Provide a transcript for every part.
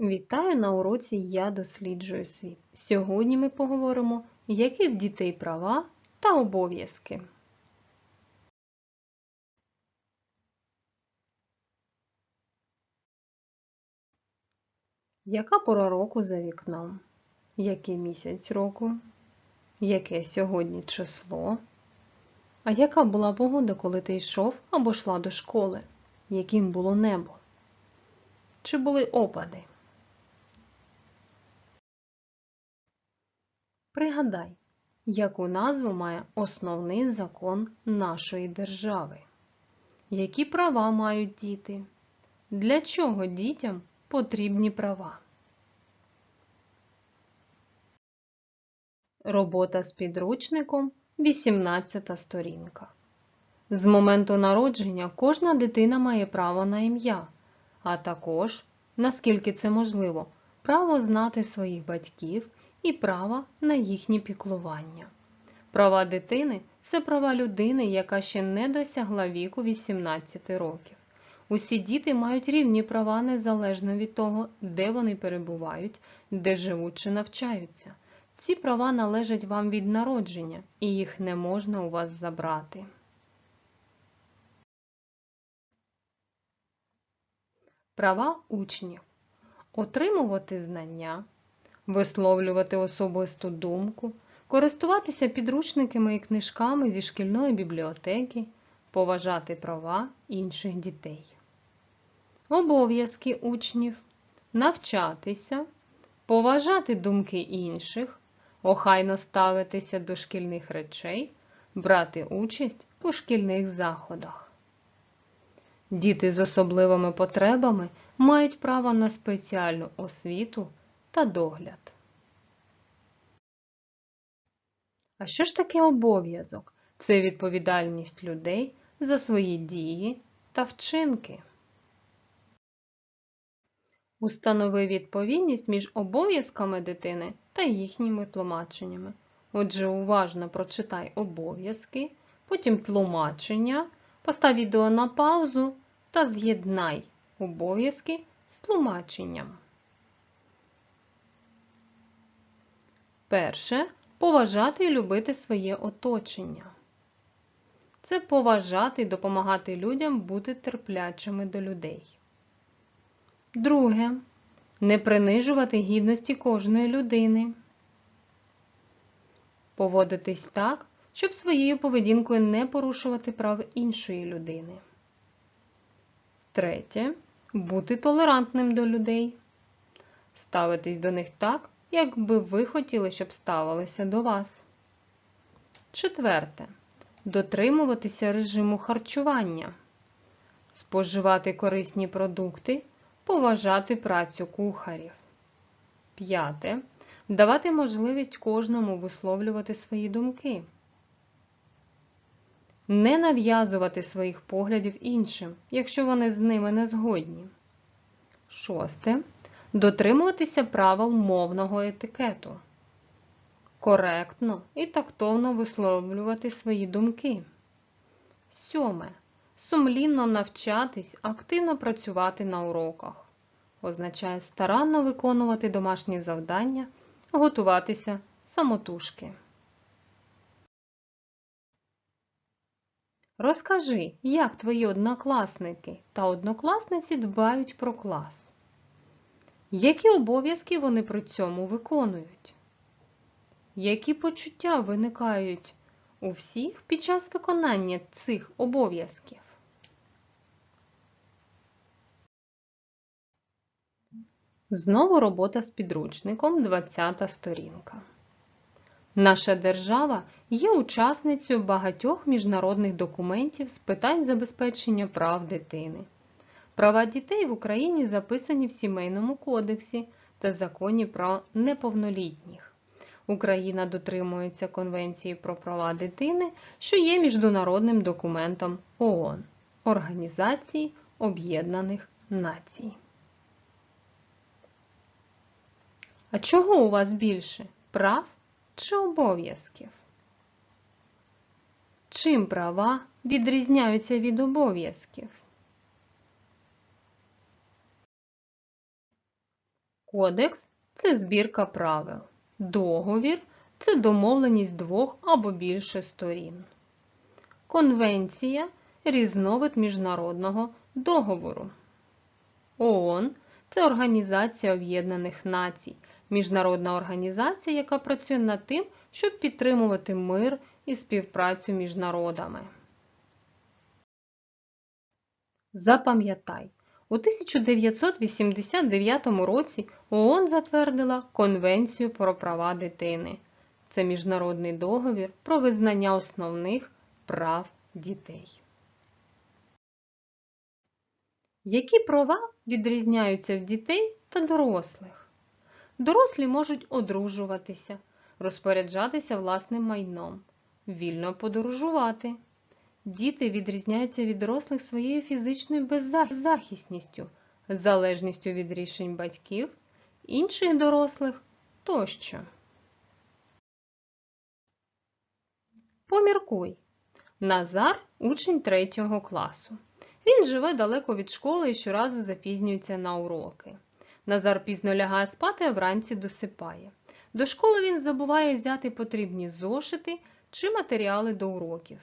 Вітаю на уроці Я досліджую світ. Сьогодні ми поговоримо, які в дітей права та обов'язки. Яка пора року за вікном? Який місяць року? Яке сьогодні число? А яка була погода, коли ти йшов або йшла до школи? Яким було небо? Чи були опади? Пригадай, яку назву має основний закон нашої держави? Які права мають діти? Для чого дітям потрібні права? Робота з підручником 18 сторінка. З моменту народження кожна дитина має право на ім'я, а також, наскільки це можливо, право знати своїх батьків і право на їхнє піклування. Права дитини це права людини, яка ще не досягла віку 18 років. Усі діти мають рівні права незалежно від того, де вони перебувають, де живуть чи навчаються. Ці права належать вам від народження, і їх не можна у вас забрати. Права учнів отримувати знання, висловлювати особисту думку, користуватися підручниками і книжками зі шкільної бібліотеки, поважати права інших дітей. Обов'язки учнів навчатися, поважати думки інших, охайно ставитися до шкільних речей, брати участь у шкільних заходах. Діти з особливими потребами мають право на спеціальну освіту та догляд. А що ж таке обов'язок? Це відповідальність людей за свої дії та вчинки. Установи відповідність між обов'язками дитини та їхніми тлумаченнями. Отже, уважно прочитай обов'язки, потім тлумачення, постав відео на паузу та з'єднай обов'язки з тлумаченням. Перше поважати і любити своє оточення. Це поважати і допомагати людям бути терплячими до людей. Друге не принижувати гідності кожної людини. Поводитись так, щоб своєю поведінкою не порушувати прав іншої людини. Третє бути толерантним до людей. Ставитись до них так, як би ви хотіли, щоб ставилися до вас. Четверте. Дотримуватися режиму харчування. Споживати корисні продукти, поважати працю кухарів. П'яте. Давати можливість кожному висловлювати свої думки. Не нав'язувати своїх поглядів іншим, якщо вони з ними не згодні. Шосте. Дотримуватися правил мовного етикету. Коректно і тактовно висловлювати свої думки. Сьоме. Сумлінно навчатись, активно працювати на уроках. Означає старанно виконувати домашні завдання, готуватися самотужки. Розкажи, як твої однокласники та однокласниці дбають про клас. Які обов'язки вони при цьому виконують? Які почуття виникають у всіх під час виконання цих обов'язків? Знову робота з підручником 20 сторінка. Наша держава є учасницею багатьох міжнародних документів з питань забезпечення прав дитини. Права дітей в Україні записані в Сімейному кодексі та законі про неповнолітніх. Україна дотримується Конвенції про права дитини, що є міжнародним документом ООН Організації Об'єднаних Націй. А чого у вас більше? Прав чи обов'язків? Чим права відрізняються від обов'язків? Кодекс це збірка правил. Договір це домовленість двох або більше сторін. Конвенція різновид міжнародного договору. ООН це Організація Об'єднаних Націй, міжнародна організація, яка працює над тим, щоб підтримувати мир і співпрацю між народами. Запам'ятай, у 1989 році ООН затвердила Конвенцію про права дитини. Це міжнародний договір про визнання основних прав дітей. Які права відрізняються в дітей та дорослих? Дорослі можуть одружуватися, розпоряджатися власним майном, вільно подорожувати. Діти відрізняються від дорослих своєю фізичною беззахисністю, залежністю від рішень батьків, інших дорослих тощо. Поміркуй. Назар учень третього класу. Він живе далеко від школи і щоразу запізнюється на уроки. Назар пізно лягає спати, а вранці досипає. До школи він забуває взяти потрібні зошити чи матеріали до уроків.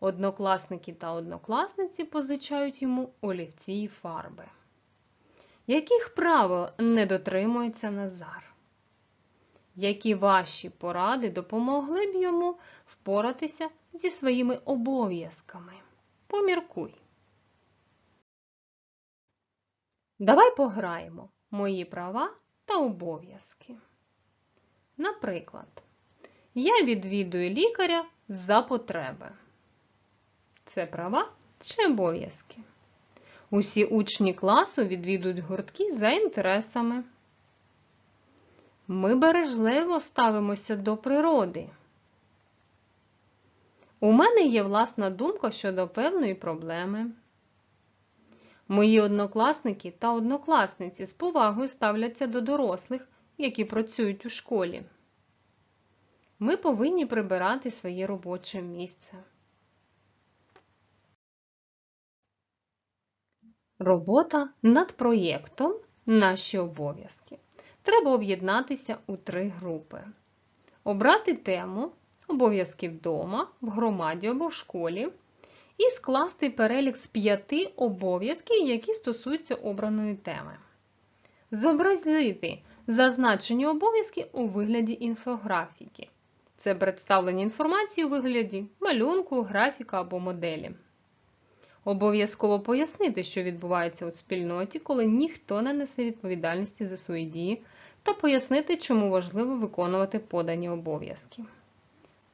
Однокласники та однокласниці позичають йому олівці і фарби. Яких правил не дотримується Назар? Які ваші поради допомогли б йому впоратися зі своїми обов'язками? Поміркуй. Давай пограємо мої права та обов'язки. Наприклад, я відвідую лікаря за потреби. Це права чи обов'язки? Усі учні класу відвідують гуртки за інтересами. Ми бережливо ставимося до природи. У мене є власна думка щодо певної проблеми. Мої однокласники та однокласниці з повагою ставляться до дорослих, які працюють у школі. Ми повинні прибирати своє робоче місце. Робота над проєктом Наші обов'язки. Треба об'єднатися у три групи. Обрати тему обов'язки вдома, в громаді або в школі і скласти перелік з п'яти обов'язків, які стосуються обраної теми. Зобразити зазначені обов'язки у вигляді інфографіки. Це представлення інформації у вигляді малюнку, графіка або моделі. Обов'язково пояснити, що відбувається у спільноті, коли ніхто не несе відповідальності за свої дії, та пояснити, чому важливо виконувати подані обов'язки.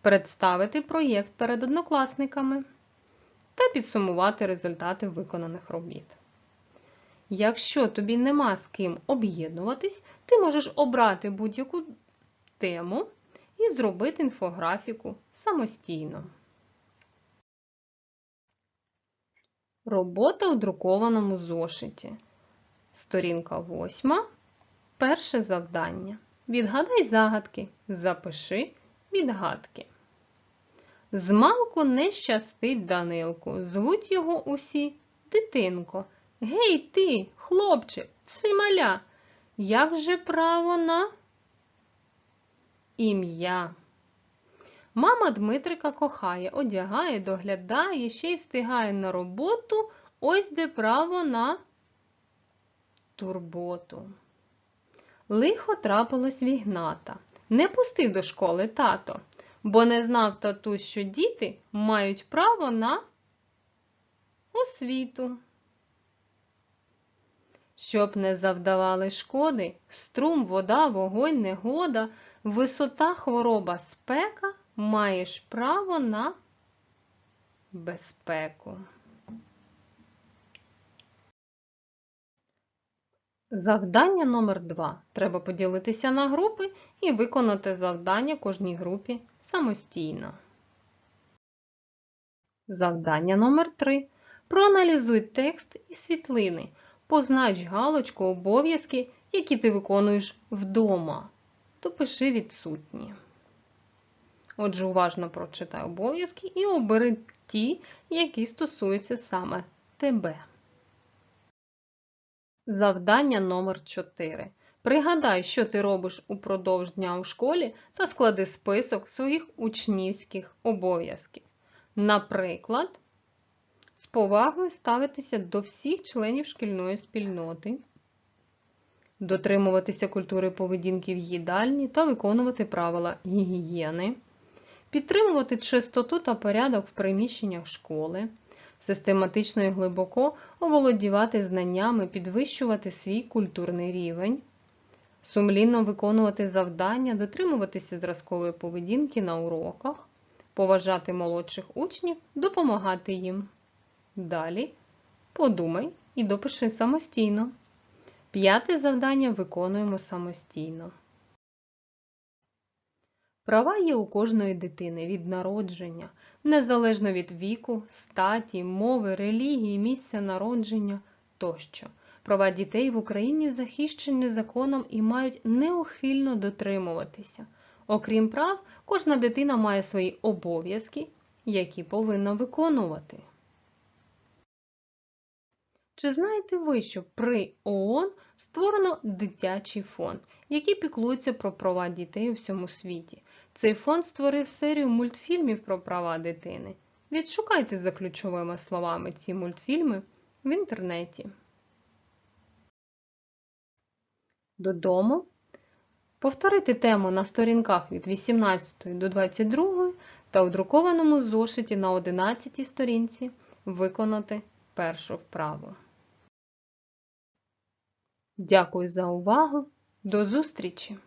Представити проєкт перед однокласниками та підсумувати результати виконаних робіт. Якщо тобі нема з ким об'єднуватись, ти можеш обрати будь-яку тему і зробити інфографіку самостійно. Робота у друкованому зошиті. Сторінка 8. Перше завдання. Відгадай загадки. Запиши відгадки. Змалку не щастить Данилку. Звуть його усі дитинко. Гей ти, хлопче, це маля. Як же право на ім'я? Мама Дмитрика кохає, одягає, доглядає, ще й встигає на роботу, ось де право на турботу. Лихо трапилось вігната. Не пустив до школи тато, бо не знав татусь, що діти мають право на освіту. Щоб не завдавали шкоди, струм, вода, вогонь, негода, висота, хвороба, спека маєш право на безпеку. Завдання номер 2. Треба поділитися на групи і виконати завдання кожній групі самостійно. Завдання номер 3. Проаналізуй текст і світлини. Познач галочку обов'язки, які ти виконуєш вдома. Допиши відсутні. Отже, уважно прочитай обов'язки і обери ті, які стосуються саме тебе. Завдання номер 4. Пригадай, що ти робиш упродовж дня у школі та склади список своїх учнівських обов'язків. Наприклад, з повагою ставитися до всіх членів шкільної спільноти, дотримуватися культури поведінки в їдальні та виконувати правила гігієни, підтримувати чистоту та порядок в приміщеннях школи, систематично і глибоко оволодівати знаннями, підвищувати свій культурний рівень, сумлінно виконувати завдання, дотримуватися зразкової поведінки на уроках, поважати молодших учнів, допомагати їм. Далі подумай і допиши самостійно. П'яте завдання виконуємо самостійно. Права є у кожної дитини від народження, незалежно від віку, статі, мови, релігії, місця народження тощо. Права дітей в Україні захищені законом і мають неухильно дотримуватися. Окрім прав, кожна дитина має свої обов'язки, які повинна виконувати. Чи знаєте ви, що при ООН створено дитячий фонд, який піклується про права дітей у всьому світі? Цей фонд створив серію мультфільмів про права дитини. Відшукайте за ключовими словами ці мультфільми в інтернеті. Додому. Повторити тему на сторінках від 18 до 22 та у друкованому зошиті на 11 сторінці виконати першу вправу. Дякую за увагу. До зустрічі!